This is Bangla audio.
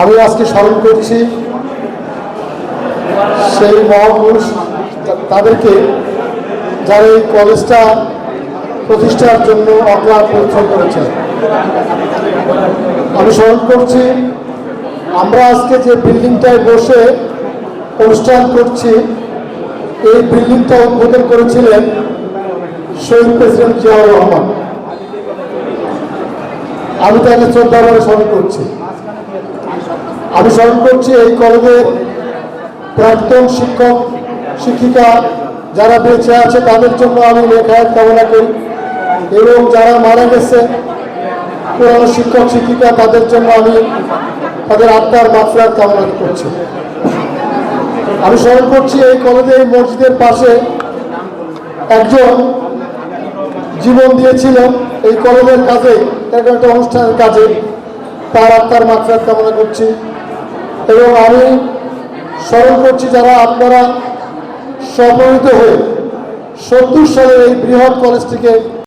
আমি আজকে স্মরণ করছি সেই মহাপুরুষ তাদেরকে যারা এই কলেজটা প্রতিষ্ঠার জন্য অক্লান্ত পরিশ্রম করেছেন। আমি স্মরণ করছি, আমরা আজকে যে বিল্ডিংটায় বসে অনুষ্ঠান করছি, এই বিল্ডিংটা উদ্বোধন করেছিলেন শহীদ প্রেসিডেন্ট জিয়াউর রহমান। আমি তাকে শ্রদ্ধা স্মরণ করছি। আমি স্মরণ করছি এই কলেজের প্রাক্তন শিক্ষক, শিক্ষিকা যারা বেঁচে আছে, তাদের জন্য আমি লেখায় কামনা করি। এবং যারা মারা গেছে, পুরনো শিক্ষক, শিক্ষিকা, তাদের জন্য আমি তাদের আত্মার মাত্রার কামনা করছি। আমি স্মরণ করছি এই কলেজে, এই মসজিদের পাশে একজন জীবন দিয়েছিল এই কলেজের কাজে একটা অনুষ্ঠানের কাজে তার আত্মার মাত্রার কামনা করছি। এবং আমি স্মরণ করছি যারা আপনারা সম্মিলিত হয়ে সত্তর সালে এই বৃহৎ কলেজটিকে